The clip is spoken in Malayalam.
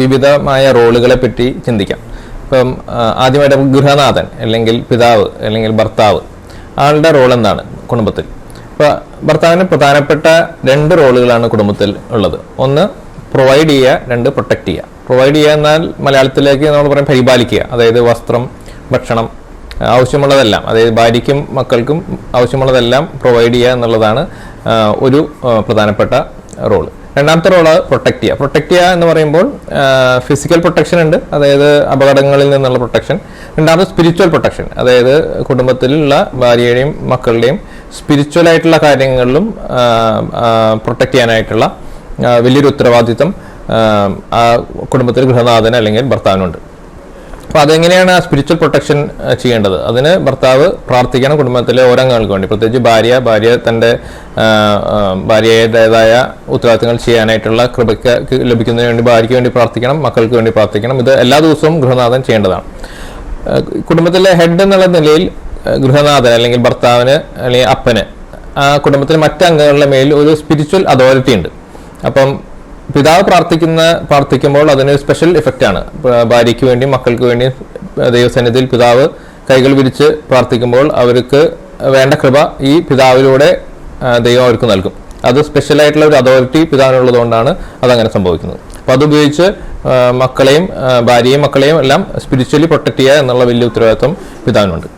വിവിധമായ റോളുകളെ പറ്റി ചിന്തിക്കാം. ഇപ്പം ആദ്യമായിട്ട് ഗൃഹനാഥൻ അല്ലെങ്കിൽ പിതാവ് അല്ലെങ്കിൽ ഭർത്താവ് ആളുടെ റോൾ എന്താണ് കുടുംബത്തിൽ? ഇപ്പോൾ ഭർത്താവിന് പ്രധാനപ്പെട്ട രണ്ട് റോളുകളാണ് കുടുംബത്തിൽ ഉള്ളത്. ഒന്ന് പ്രൊവൈഡ് ചെയ്യുക രണ്ട് പ്രൊട്ടക്റ്റ് ചെയ്യുക. പ്രൊവൈഡ് ചെയ്യുക എന്നാൽ മലയാളത്തിലേക്ക് നമ്മൾ പറയും പരിപാലിക്കുക. അതായത് വസ്ത്രം ഭക്ഷണം ആവശ്യമുള്ളതെല്ലാം അതായത് ഭാര്യയ്ക്കും മക്കൾക്കും ആവശ്യമുള്ളതെല്ലാം പ്രൊവൈഡ് ചെയ്യുക എന്നുള്ളതാണ് ഒരു പ്രധാനപ്പെട്ട റോൾ രണ്ടാമത്തെ റോൾ പ്രൊട്ടക്ട് ചെയ്യുക. പ്രൊട്ടക്ട് ചെയ്യുക എന്ന് പറയുമ്പോൾ ഫിസിക്കൽ പ്രൊട്ടക്ഷൻ ഉണ്ട്. അതായത് അപകടങ്ങളിൽ നിന്നുള്ള പ്രൊട്ടക്ഷൻ രണ്ടാമത് സ്പിരിച്വൽ പ്രൊട്ടക്ഷൻ അതായത് കുടുംബത്തിലുള്ള ഭാര്യയുടെയും മക്കളുടെയും സ്പിരിച്വൽ ആയിട്ടുള്ള കാര്യങ്ങളിലും പ്രൊട്ടക്ട് ചെയ്യാനായിട്ടുള്ള വലിയൊരു ഉത്തരവാദിത്തം കുടുംബത്തിൽ ഗൃഹനാഥന് അല്ലെങ്കിൽ ഭർത്താവിനുണ്ട്. അപ്പോൾ അതെങ്ങനെയാണ് ആ സ്പിരിച്വൽ പ്രൊട്ടക്ഷൻ ചെയ്യേണ്ടത്? അതിന് ഭർത്താവ് പ്രാർത്ഥിക്കണം കുടുംബത്തിലെ ഓരോ അംഗങ്ങൾക്ക് വേണ്ടി. പ്രത്യേകിച്ച് ഭാര്യ ഭാര്യ തന്റെ ഭാര്യയുടേതായ ഉത്തരവാദിത്തങ്ങൾ ചെയ്യാനായിട്ടുള്ള കൃപയ്ക്ക് ലഭിക്കുന്നതിന് വേണ്ടി ഭാര്യയ്ക്ക് വേണ്ടി പ്രാർത്ഥിക്കണം മക്കൾക്ക് വേണ്ടി പ്രാർത്ഥിക്കണം. ഇത് എല്ലാ ദിവസവും ഗൃഹനാഥൻ ചെയ്യേണ്ടതാണ്. കുടുംബത്തിലെ ഹെഡ് എന്നുള്ള നിലയിൽ ഗൃഹനാഥൻ അല്ലെങ്കിൽ ഭർത്താവിന് അല്ലെങ്കിൽ അപ്പന് ആ കുടുംബത്തിലെ മറ്റ് അംഗങ്ങളുടെ മേൽ ഒരു സ്പിരിച്വൽ അതോറിറ്റി ഉണ്ട്. അപ്പം പിതാവ് പ്രാർത്ഥിക്കുന്ന പ്രാർത്ഥിക്കുമ്പോൾ അതിന് സ്പെഷ്യൽ ഇഫക്റ്റ് ആണ്. ഭാര്യയ്ക്ക് വേണ്ടി മക്കൾക്ക് വേണ്ടിയും ദൈവസന്നിധിയിൽ പിതാവ് കൈകൾ വിരിച്ച് പ്രാർത്ഥിക്കുമ്പോൾ അവർക്ക് വേണ്ട കൃപ ഈ പിതാവിലൂടെ ദൈവം അവർക്ക് നൽകും. അത് സ്പെഷ്യൽ ആയിട്ടുള്ള ഒരു അതോറിറ്റി പിതാവിനുള്ളത് കൊണ്ടാണ് അതങ്ങനെ സംഭവിക്കുന്നത്. അപ്പൊ അതുപയോഗിച്ച് മക്കളെയും ഭാര്യയും മക്കളെയും എല്ലാം സ്പിരിച്വലി പ്രൊട്ടക്ട് ചെയ്യുക എന്നുള്ള വലിയ ഉത്തരവാദിത്വം പിതാവിനുണ്ട്.